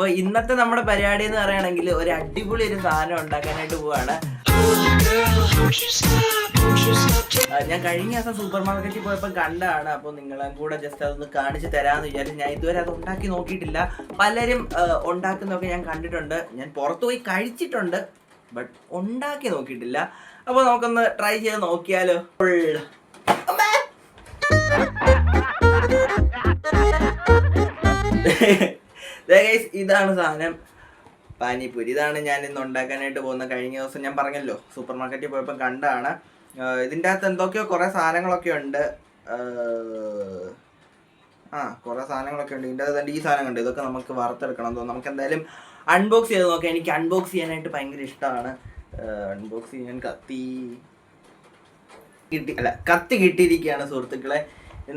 അപ്പോൾ ഇന്നത്തെ നമ്മുടെ പരിപാടി എന്ന് പറയുകയാണെങ്കിൽ ഒരു അടിപൊളി ഒരു സാധനം ഉണ്ടാക്കാനായിട്ട് പോവാണ്. ഞാൻ കഴിഞ്ഞ ദിവസം സൂപ്പർ മാർക്കറ്റിൽ പോയപ്പോൾ കണ്ടാണ് അപ്പോൾ നിങ്ങളെ കൂടെ ജസ്റ്റ് അതൊന്ന് കാണിച്ച് തരാമെന്ന് വിചാരിച്ചു ഞാൻ ഇതുവരെ അത് ഉണ്ടാക്കി നോക്കിയിട്ടില്ല. പലരും ഉണ്ടാക്കുന്നൊക്കെ ഉണ്ടാക്കുന്നതൊക്കെ ഞാൻ കണ്ടിട്ടുണ്ട്. ഞാൻ പുറത്തു പോയി കഴിച്ചിട്ടുണ്ട് ബട്ട് ഉണ്ടാക്കി നോക്കിയിട്ടില്ല. അപ്പോൾ നമുക്കൊന്ന് ട്രൈ ചെയ്ത് നോക്കിയാലോ. അമ്മേ! guys, ഇതാണ് സാധനം പാനിപ്പൂരി. ഇതാണ് ഞാൻ ഇന്ന് ഉണ്ടാക്കാനായിട്ട് പോകുന്ന കഴിഞ്ഞ ദിവസം ഞാൻ പറഞ്ഞല്ലോ സൂപ്പർ മാർക്കറ്റിൽ പോയപ്പോൾ കണ്ടാണ്. ഇതിന്റെ അകത്ത് എന്തൊക്കെയോ കുറേ സാധനങ്ങളൊക്കെ ഉണ്ട്. ആ കുറേ സാധനങ്ങളൊക്കെ ഉണ്ട്. ഇതിന്റെ അകത്ത് ഈ സാധനം ഉണ്ട് ഇതൊക്കെ നമുക്ക് വറുത്തെടുക്കണം. തോന്നുന്നു നമുക്ക് എന്തായാലും അൺബോക്സ് ചെയ്ത് നോക്കാം. എനിക്ക് അൺബോക്സ് ചെയ്യാനായിട്ട് ഭയങ്കര ഇഷ്ടമാണ്. അൺബോക്സ് ചെയ്യാൻ കത്തി കിട്ടി അല്ല കത്തി കിട്ടിയിരിക്കുകയാണ് സുഹൃത്തുക്കളെ.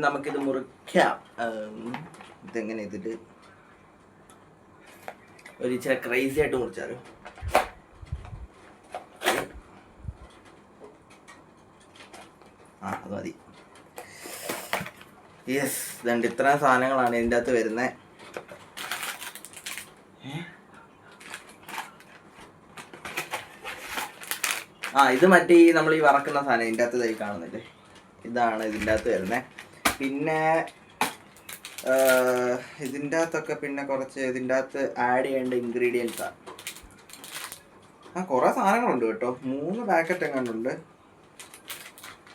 നമുക്കിത് മുറിക്കാം. ഇതെങ്ങനെ ഇതിൽ ഒരു ഇച്ചിരി ക്രൈസി ആയിട്ട് മുറിച്ചാലോ? ആ അത് മതി. യെസ് രണ്ട് ഇത്ര സാധനങ്ങളാണ് ഇതിന്റെ അകത്ത് വരുന്നത് ആ ഇത് മറ്റേ നമ്മൾ ഈ വറക്കുന്ന സാധനം ഇതിന്റെ അകത്ത് കാണുന്നില്ലേ ഇതാണ് ഇതിന്റെ അകത്ത് വരുന്നത് പിന്നെ ഇതിന്റെ അകത്തൊക്കെ പിന്നെ കുറച്ച് ഇതിന്റെ അകത്ത് ആഡ് ചെയ്യേണ്ട ഇൻഗ്രീഡിയൻസാണ് ആ. കുറേ സാധനങ്ങളുണ്ട് കേട്ടോ. മൂന്ന് പാക്കറ്റ് എങ്ങാണ്ടുണ്ട്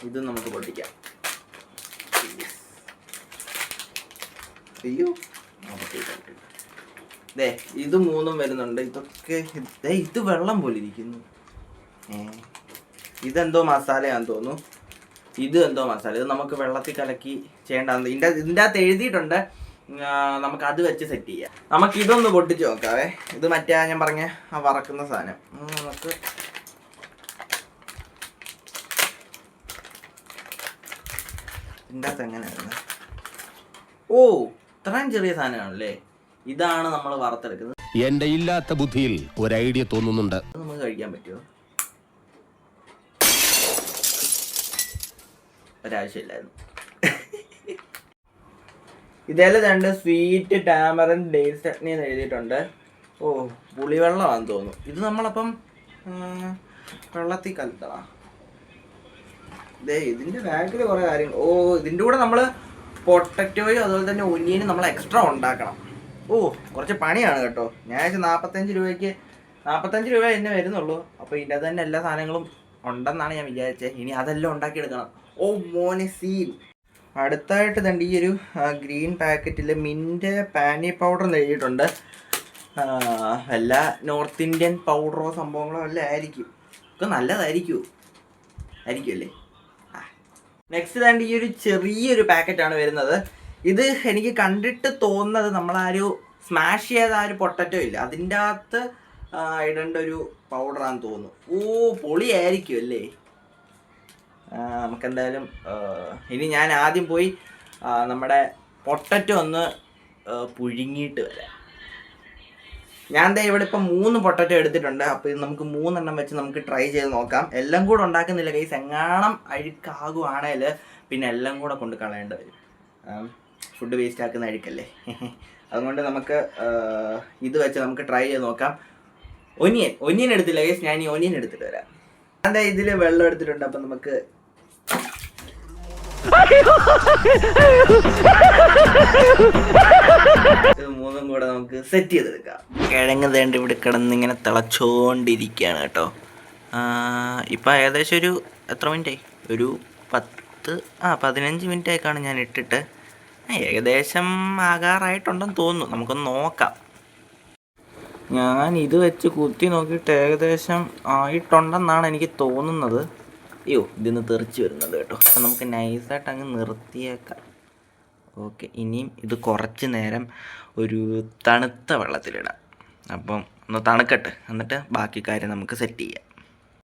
ഇത് നമുക്ക് പൊട്ടിക്കാം. അയ്യോ ദേ ഇത് മൂന്നും വരുന്നുണ്ട്. ഇതൊക്കെ ഇത് വെള്ളം പോലെ ഇരിക്കുന്നു. ഇതെന്തോ മസാലയാന്ന് തോന്നുന്നു. ഇത് എന്തോ മസാല ഇത് നമുക്ക് വെള്ളത്തിൽ കലക്കി ചെയ്യേണ്ടത് ഇതിന്റെ ഇതിന്റെ അകത്ത് എഴുതിയിട്ടുണ്ട്. നമുക്ക് അത് വെച്ച് സെറ്റ് ചെയ്യാം. നമുക്ക് ഇതൊന്ന് പൊട്ടിച്ച് നോക്കാവേ. ഇത് മറ്റേ ഞാൻ പറഞ്ഞ ആ വറക്കുന്ന സാധനം. നമുക്ക് ഇതിന്റെ അകത്ത് എങ്ങനെയായിരുന്നു? ഓ ഇത്രയും ചെറിയ സാധനമാണല്ലേ? ഇതാണ് നമ്മൾ വറുത്തെടുക്കുന്നത്. എന്റെ ഇല്ലാത്ത ബുദ്ധിയിൽ ഒരു ഐഡിയ തോന്നുന്നുണ്ട്. നമുക്ക് കഴിക്കാൻ പറ്റുമോ? ഒരാവശ്യമില്ലായിരുന്നു. ഇതേലെ രണ്ട് സ്വീറ്റ് ടാമറൻ ഡേറ്റ് ചട്നി എന്ന് എഴുതിയിട്ടുണ്ട്. ഓ പുളിവെള്ളമാണെന്ന് തോന്നുന്നു. ഇത് നമ്മളപ്പം വെള്ളത്തിൽ കലത്തണം ദേ ഇതിന്റെ ബാക്കിൽ കുറേ കാര്യങ്ങൾ. ഓ ഇതിന്റെ കൂടെ നമ്മൾ പൊട്ടറ്റോയും അതുപോലെ തന്നെ ഒനിയനും നമ്മൾ എക്സ്ട്രാ ഉണ്ടാക്കണം. ഓ കുറച്ച് പണിയാണ് കേട്ടോ. ഞാൻ വെച്ചാൽ നാൽപ്പത്തഞ്ച് രൂപയ്ക്ക് നാൽപ്പത്തഞ്ച് രൂപ എന്നെ വരുന്നുള്ളൂ. അപ്പോൾ ഇതിന്റെ തന്നെ എല്ലാ സാധനങ്ങളും ഉണ്ടെന്നാണ് ഞാൻ വിചാരിച്ചത് ഇനി അതെല്ലാം ഉണ്ടാക്കിയെടുക്കണം. ഓ മോനെ സീൻ അടുത്തായിട്ട് തന്നെ ഈ ഒരു ഗ്രീൻ പാക്കറ്റിൽ മിന്റ് പാനി പൗഡർ എന്ന് എഴുതിയിട്ടുണ്ട് ആ, നോർത്ത് ഇന്ത്യൻ പൗഡറോ സംഭവങ്ങളോ എല്ലാം ആയിരിക്കും. ഒക്കെ നല്ലതായിരിക്കുമോ ആയിരിക്കുമല്ലേ നെക്സ്റ്റ് തന്നെ ഈ ഒരു ചെറിയൊരു പാക്കറ്റാണ് വരുന്നത്. ഇത് എനിക്ക് കണ്ടിട്ട് തോന്നുന്നത് നമ്മൾ ആ സ്മാഷ് ചെയ്ത ആ ഒരു പൊട്ടറ്റോ ഇല്ല. അതിന്റെ അകത്ത് ഇടേണ്ട ഒരു പൗഡറാന്ന് തോന്നുന്നു. ഓ പൊളിയായിരിക്കും അല്ലേ? നമുക്കെന്തായാലും ഇനി ഞാൻ ആദ്യം പോയി നമ്മുടെ പൊട്ടറ്റോ ഒന്ന് പുഴുങ്ങിയിട്ട് വരാം. ഞാൻ ദേ ഇവിടെ ഇപ്പം മൂന്ന് പൊട്ടറ്റോ എടുത്തിട്ടുണ്ട് അപ്പോൾ ഇത് നമുക്ക് മൂന്നെണ്ണം വെച്ച് നമുക്ക് ട്രൈ ചെയ്ത് നോക്കാം. എല്ലാം കൂടെ ഉണ്ടാക്കുന്നില്ല കൈസ് എങ്ങാണം അഴുക്കാകുവാണേൽ പിന്നെ എല്ലാം കൂടെ കൊണ്ട് കളയേണ്ടി വരും. ഫുഡ് വേസ്റ്റ് ആക്കുന്ന അഴുക്കല്ലേ? അതുകൊണ്ട് നമുക്ക് ഇത് വെച്ച് നമുക്ക് ട്രൈ ചെയ്ത് നോക്കാം. ഒനിയൻ ഒനിയൻ എടുത്തില്ല കൈസ് ഞാൻ ഈ ഒനിയൻ എടുത്തിട്ട് വരാം. ദേ ഇതിൽ വെള്ളം എടുത്തിട്ടുണ്ട് അപ്പം നമുക്ക് മൂന്നും കൂടെ നമുക്ക് സെറ്റ് ചെയ്തെടുക്കാം. കിഴങ്ങ് തേണ്ട ഇവിടെ കിടന്ന് ഇങ്ങനെ തിളച്ചോണ്ടിരിക്കുകയാണ് കേട്ടോ. ഇപ്പം ഏകദേശം ഒരു എത്ര മിനിറ്റ് ആയി? ഒരു പത്ത് ആ പതിനഞ്ച് മിനിറ്റ് ആയിക്കാണ് ഞാൻ ഇട്ടിട്ട്. ഏകദേശം ആകാറായിട്ടുണ്ടെന്ന് തോന്നുന്നു. നമുക്കൊന്ന് നോക്കാം. ഞാൻ ഇത് വെച്ച് കുത്തി നോക്കിയിട്ട് ഏകദേശം ആയിട്ടുണ്ടെന്നാണ് എനിക്ക് തോന്നുന്നത്. അയ്യോ ഇതൊന്ന് തെറിച്ച് വരുന്നുണ്ട് കേട്ടോ. അപ്പം നമുക്ക് നൈസായിട്ട് അങ്ങ് നിർത്തിയേക്കാം. ഓക്കെ ഇനിയും ഇത് കുറച്ച് നേരം ഒരു തണുത്ത വെള്ളത്തിലിടാം. അപ്പം ഒന്ന് തണുക്കട്ടെ എന്നിട്ട് ബാക്കി കാര്യം നമുക്ക് സെറ്റ് ചെയ്യാം.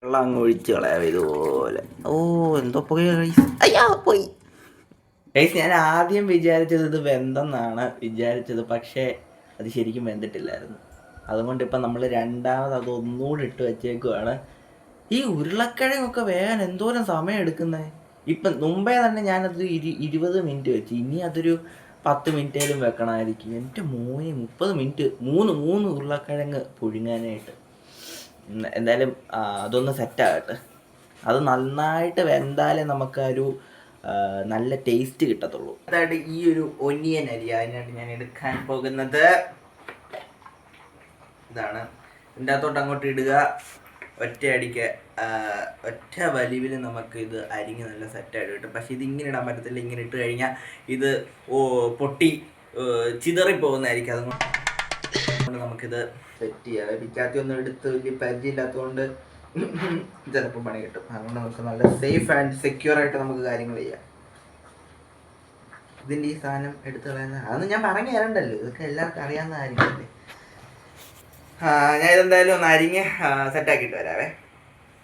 വെള്ളം അങ്ങ് ഒഴിച്ച് കളയാം ഇതുപോലെ. ഓ എന്തോ പോയി അയ്യാ പോയി. ഗൈസ് ഞാൻ ആദ്യം വിചാരിച്ചത് ഇത് വെന്തെന്നാണ് വിചാരിച്ചത് പക്ഷേ അത് ശരിക്കും വെന്തിട്ടില്ലായിരുന്നു. അതുകൊണ്ട് ഇപ്പം നമ്മൾ രണ്ടാമത് അത് ഒന്നുകൂടി ഇട്ട് വെച്ചേക്കുവാണ്. ഈ ഉരുളക്കിഴങ്ങൊക്കെ വേഗം എന്തോരം സമയം എടുക്കുന്നത് ഇപ്പം മുമ്പേ തന്നെ ഞാനത് ഇരു ഇരുപത് മിനിറ്റ് വെച്ച് ഇനി അതൊരു പത്ത് മിനിറ്റേലും വെക്കണമായിരിക്കും. എന്റെ മോനെ മുപ്പത് മിനിറ്റ് മൂന്ന് മൂന്ന് ഉരുളക്കിഴങ്ങ് പുഴുങ്ങാനായിട്ട്. എന്തായാലും അതൊന്ന് സെറ്റാകട്ടെ. അത് നന്നായിട്ട് വെന്താലേ നമുക്ക് ഒരു നല്ല ടേസ്റ്റ് കിട്ടത്തുള്ളൂ. അതായത് ഈ ഒരു ഒനിയൻ അരി അതിനായിട്ട് ഞാൻ എടുക്കാൻ പോകുന്നത്. ഇതാണ്. ഇതിന്റെ അകത്തോട്ട് അങ്ങോട്ട് ഇടുക. ഒറ്റ അടിക്ക് ആ, ഒറ്റ വലിവിൽ നമുക്ക് ഇത് അരിഞ്ഞ് നല്ല സെറ്റായിട്ട് കിട്ടും. പക്ഷേ ഇത് ഇങ്ങനെ ഇടാൻ പറ്റത്തില്ല. ഇങ്ങനെ ഇട്ട് കഴിഞ്ഞാൽ ഇത് ഓ പൊട്ടി ചിതറിപ്പോകുന്നതായിരിക്കും. അതുകൊണ്ട് നമുക്കിത് സെറ്റ് ചെയ്യാം. പിച്ചാത്തി ഒന്നും എടുത്ത് വലിയ പരിചയമില്ലാത്തതുകൊണ്ട് ചിലപ്പോൾ പണി കിട്ടും. അതുകൊണ്ട് നമുക്ക് നല്ല സേഫ് ആൻഡ് സെക്യൂർ ആയിട്ട് നമുക്ക് കാര്യങ്ങൾ ചെയ്യാം. ഇതിന്റെ ഈ സാധനം എടുത്തു കളയുന്ന അതൊന്നും ഞാൻ പറഞ്ഞു തരണ്ടല്ലോ. ഇതൊക്കെ എല്ലാവർക്കും അറിയാവുന്ന കാര്യമല്ലേ ആ, ഞാൻ ഇതെന്തായാലും ഒന്ന് അരിഞ്ഞ് സെറ്റാക്കിയിട്ട് വരാവേ.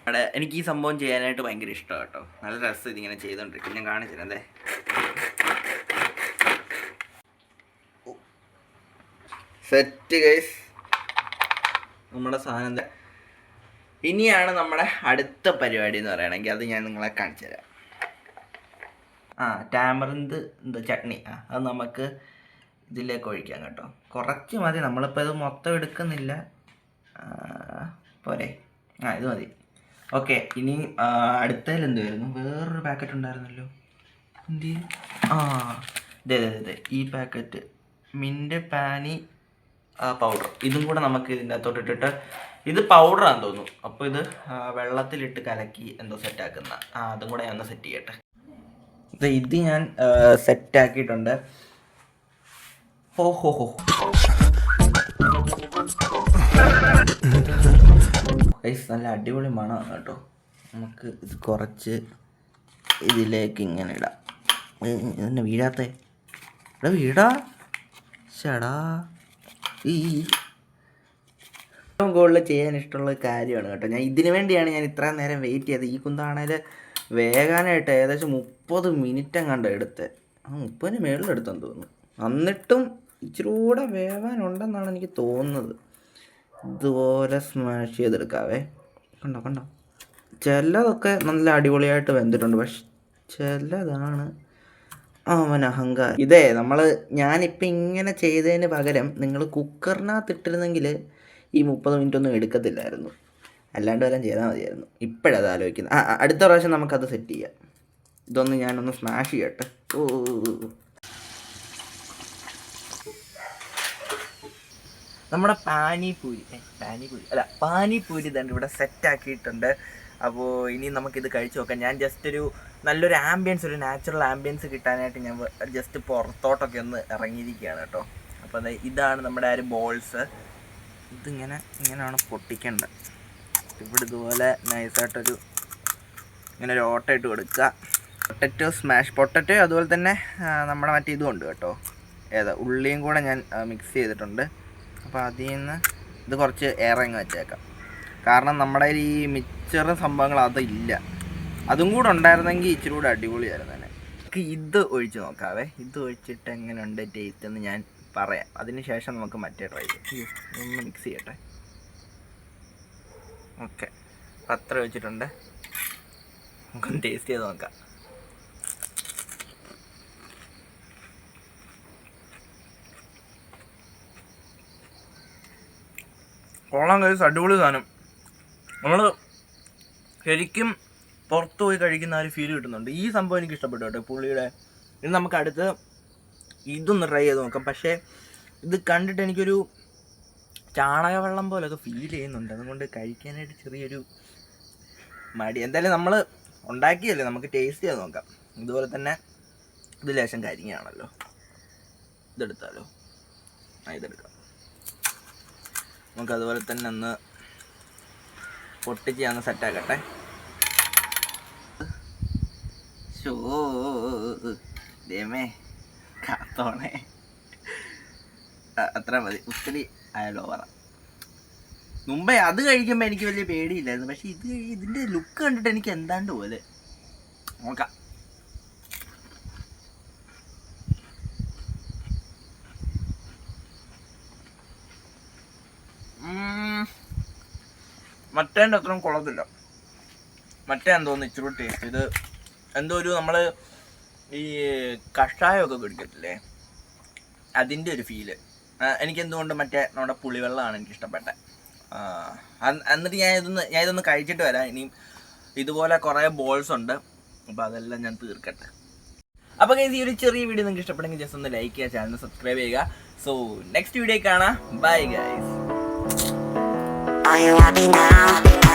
അവിടെ എനിക്ക് ഈ സംഭവം ചെയ്യാനായിട്ട് ഭയങ്കര ഇഷ്ടമാണ് കേട്ടോ. നല്ല രസം ഇതിങ്ങനെ ചെയ്തുകൊണ്ടിരിക്കും ഞാൻ കാണിച്ചിരുന്നേ സെറ്റ് ഗൈസ് നമ്മുടെ സാധനം. ഇനിയാണ് നമ്മുടെ അടുത്ത പരിപാടി എന്ന് പറയുകയാണെങ്കിൽ അത് ഞാൻ നിങ്ങളെ കാണിച്ചു തരാം ആ ടാമറിന്ത് എന്താ ചട്നി. ആ അത് നമുക്ക് ഇതിലേക്ക് ഒഴിക്കാം കേട്ടോ. കുറച്ച് മതി. നമ്മളിപ്പോൾ ഇത് മൊത്തം എടുക്കുന്നില്ല. പോരെ. ആ ഇത് മതി. ഓക്കെ ഇനി അടുത്തതിൽ എന്ത് വരുന്നു? വേറൊരു പാക്കറ്റ് ഉണ്ടായിരുന്നല്ലോ. എന്ത്? ആ ഇതേ അതെ അതെ ഈ പാക്കറ്റ് മിന്റ് പാനി പൗഡർ ഇതും കൂടെ നമുക്ക് ഇതിന്റെ അകത്തോട്ട് ഇട്ടിട്ട് ഇത് പൗഡറാന്ന് തോന്നുന്നു. അപ്പോൾ ഇത് വെള്ളത്തിലിട്ട് കലക്കി എന്തോ സെറ്റാക്കുന്ന ആ അതും കൂടെ ഞാൻ ഒന്ന് സെറ്റ് ചെയ്യട്ടെ. ഇത് ഞാൻ സെറ്റാക്കിയിട്ടുണ്ട് ഹോ ഗൈസ് നല്ല അടിപൊളി മണമാണ് കേട്ടോ. നമുക്ക് ഇത് കുറച്ച് ഇതിലേക്ക് ഇങ്ങനെ ഇടാം. എന്നെ വീഴാത്തേ? ഇവിടെ വീടാ. ചേടാ ഈ കൂടുതൽ ചെയ്യാൻ ഇഷ്ടമുള്ള കാര്യമാണ് കേട്ടോ. ഞാൻ ഇതിനു വേണ്ടിയാണ് ഞാൻ ഇത്രയും നേരം വെയിറ്റ് ചെയ്തത്. ഈ കുന്താണേൽ വേഗാനായിട്ട് ഏകദേശം മുപ്പത് മിനിറ്റ് എങ്ങാണ്ട് എടുത്ത്. ആ മുപ്പതിന് മേളിൽ എടുത്തെന്ന് തോന്നുന്നു. എന്നിട്ടും ഇച്ചിരി കൂടെ വേവാനുണ്ടെന്നാണ് എനിക്ക് തോന്നുന്നത്. ഇതുപോലെ സ്മാഷ് ചെയ്തെടുക്കാവേ. കണ്ടോ കണ്ടോ? ചിലതൊക്കെ നല്ല അടിപൊളിയായിട്ട് വെന്തിട്ടുണ്ട്. പക്ഷെ ചിലതാണ് അവൻ അഹങ്കാരം. ഇതേ നമ്മൾ ഞാനിപ്പോൾ ഇങ്ങനെ ചെയ്തതിന് പകരം നിങ്ങൾ കുക്കറിനകത്ത് ഇട്ടിരുന്നെങ്കിൽ ഈ മുപ്പത് മിനിറ്റ് ഒന്നും എടുക്കത്തില്ലായിരുന്നു. അല്ലാണ്ട് വല്ലതും ചെയ്താൽ മതിയായിരുന്നു. ഇപ്പോഴത് ആലോചിക്കുന്നത്. ആ, അടുത്ത പ്രാവശ്യം നമുക്കത് സെറ്റ് ചെയ്യാം. ഇതൊന്ന് ഞാനൊന്ന് സ്മാഷ് ചെയ്യട്ടെ. ഓ ഓ, ഓ, ഓ. നമ്മുടെ പാനിപൂരി പാനിപൂരി അല്ല പാനിപൂരി തന്നെ ഇവിടെ സെറ്റ് ആക്കിയിട്ടുണ്ട്. അപ്പോൾ ഇനി നമുക്കിത് കഴിച്ചു നോക്കാം. ഞാൻ ജസ്റ്റ് ഒരു നല്ലൊരു ആംബിയൻസ് ഒരു നാച്ചുറൽ ആംബിയൻസ് കിട്ടാനായിട്ട് ഞാൻ ജസ്റ്റ് പുറത്തോട്ടൊക്കെ ഒന്ന് ഇറങ്ങിയിരിക്കുകയാണ് കേട്ടോ. അപ്പോൾ അത് ഇതാണ് നമ്മുടെ ആ ഒരു ബോൾസ് ഇതിങ്ങനെ ഇങ്ങനെയാണ് പൊട്ടിക്കേണ്ടത്. ഇവിടെ ഇതുപോലെ നൈസായിട്ടൊരു ഇങ്ങനെ ഒരു ഓട്ട ഇട്ട് കൊടുക്കുക. പൊട്ടറ്റോ സ്മാഷ് പൊട്ടറ്റോ അതുപോലെ തന്നെ നമ്മുടെ മറ്റേ ഇതും ഉണ്ട് കേട്ടോ. ഏതാ ഉള്ളിയും കൂടെ ഞാൻ മിക്സ് ചെയ്തിട്ടുണ്ട്. അപ്പോൾ അതിൽ നിന്ന് ഇത് കുറച്ച് ഇറങ്ങി വെച്ചേക്കാം. കാരണം നമ്മുടെ ഈ മിക്സറും സംഭവങ്ങൾ അതില്ല അതും കൂടെ ഉണ്ടായിരുന്നെങ്കിൽ ഇച്ചിരി കൂടെ അടിപൊളിയായിരുന്നു തന്നെ. നമുക്ക് ഇത് ഒഴിച്ച് നോക്കാവേ. ഇത് ഒഴിച്ചിട്ട് എങ്ങനെയുണ്ട് ടേസ്റ്റ് എന്ന് ഞാൻ പറയാം. അതിന് ശേഷം നമുക്ക് മറ്റേ ട്രൈ ചെയ്യാം. ഒന്ന് മിക്സ് ചെയ്യട്ടെ. ഓക്കെ അത്ര ഒഴിച്ചിട്ടുണ്ട് നമുക്കൊന്ന് ടേസ്റ്റ് ചെയ്ത് നോക്കാം. കൊള്ളാൻ കഴിച്ച് അടിപൊളി സാധനം. നമ്മൾ ശരിക്കും പുറത്ത് പോയി കഴിക്കുന്ന ഒരു ഫീൽ കിട്ടുന്നുണ്ട്. ഈ സംഭവം എനിക്ക് ഇഷ്ടപ്പെട്ടു കേട്ടോ പുള്ളിയുടെ. ഇത് നമുക്ക് അടുത്ത് ഇതൊന്ന് ട്രൈ ചെയ്ത് നോക്കാം. പക്ഷേ ഇത് കണ്ടിട്ട് എനിക്കൊരു ചാണകവെള്ളം പോലൊക്കെ ഫീൽ ചെയ്യുന്നുണ്ട്. അതുകൊണ്ട് കഴിക്കാനായിട്ട് ചെറിയൊരു മടി. എന്തായാലും നമ്മൾ ഉണ്ടാക്കിയല്ലേ? നമുക്ക് ടേസ്റ്റ് ചെയ്ത് നോക്കാം. ഇതുപോലെ തന്നെ ഇത് ലേശം കരിങ്ങയാണല്ലോ ഇതെടുത്താലോ? ആ ഇതെടുക്കാം. നമുക്ക് അതുപോലെ തന്നെ ഒന്ന് പൊട്ടിച്ച് ഒന്ന് സെറ്റാക്കട്ടെ ദേമേ കാത്തോണേ. അത്ര മതി. ഒത്തിരി ആയാലോ പറ മുമ്പേ അത് കഴിക്കുമ്പോൾ എനിക്ക് വലിയ പേടിയില്ലായിരുന്നു. പക്ഷെ ഇത് ഇതിന്റെ ലുക്ക് കണ്ടിട്ട് എനിക്ക് എന്താണ്ട് പോലെ. നോക്കാം. മറ്റേന്റെ അത്രയും കൊള്ളത്തില്ല. മറ്റേ എന്തോന്ന് ഇച്ചിരി ടേസ്റ്റ് ഇത് എന്തോ ഒരു നമ്മൾ ഈ കഷായമൊക്കെ കുടിക്കത്തില്ലേ? അതിന്റെ ഒരു ഫീൽ എനിക്കെന്തുകൊണ്ട് മറ്റേ നമ്മുടെ പുളിവെള്ളമാണ് എനിക്ക് ഇഷ്ടപ്പെട്ടത് എന്നിട്ട് ഞാൻ ഇതൊന്ന് ഞാൻ ഇതൊന്ന് കഴിച്ചിട്ട് വരാം. ഇനിയും ഇതുപോലെ കുറേ ബോൾസ് ഉണ്ട്. അപ്പോൾ അതെല്ലാം ഞാൻ തീർക്കട്ടെ. അപ്പോൾ guys, ഈ ഒരു ചെറിയ വീഡിയോ നിങ്ങൾക്ക് ഇഷ്ടപ്പെടുമെങ്കിൽ ജസ്റ്റ് ഒന്ന് ലൈക്ക് ചെയ്യുക ചാനൽ സബ്സ്ക്രൈബ് ചെയ്യുക. സോ നെക്സ്റ്റ് വീഡിയോ കാണാം. Bye guys Are you happy now?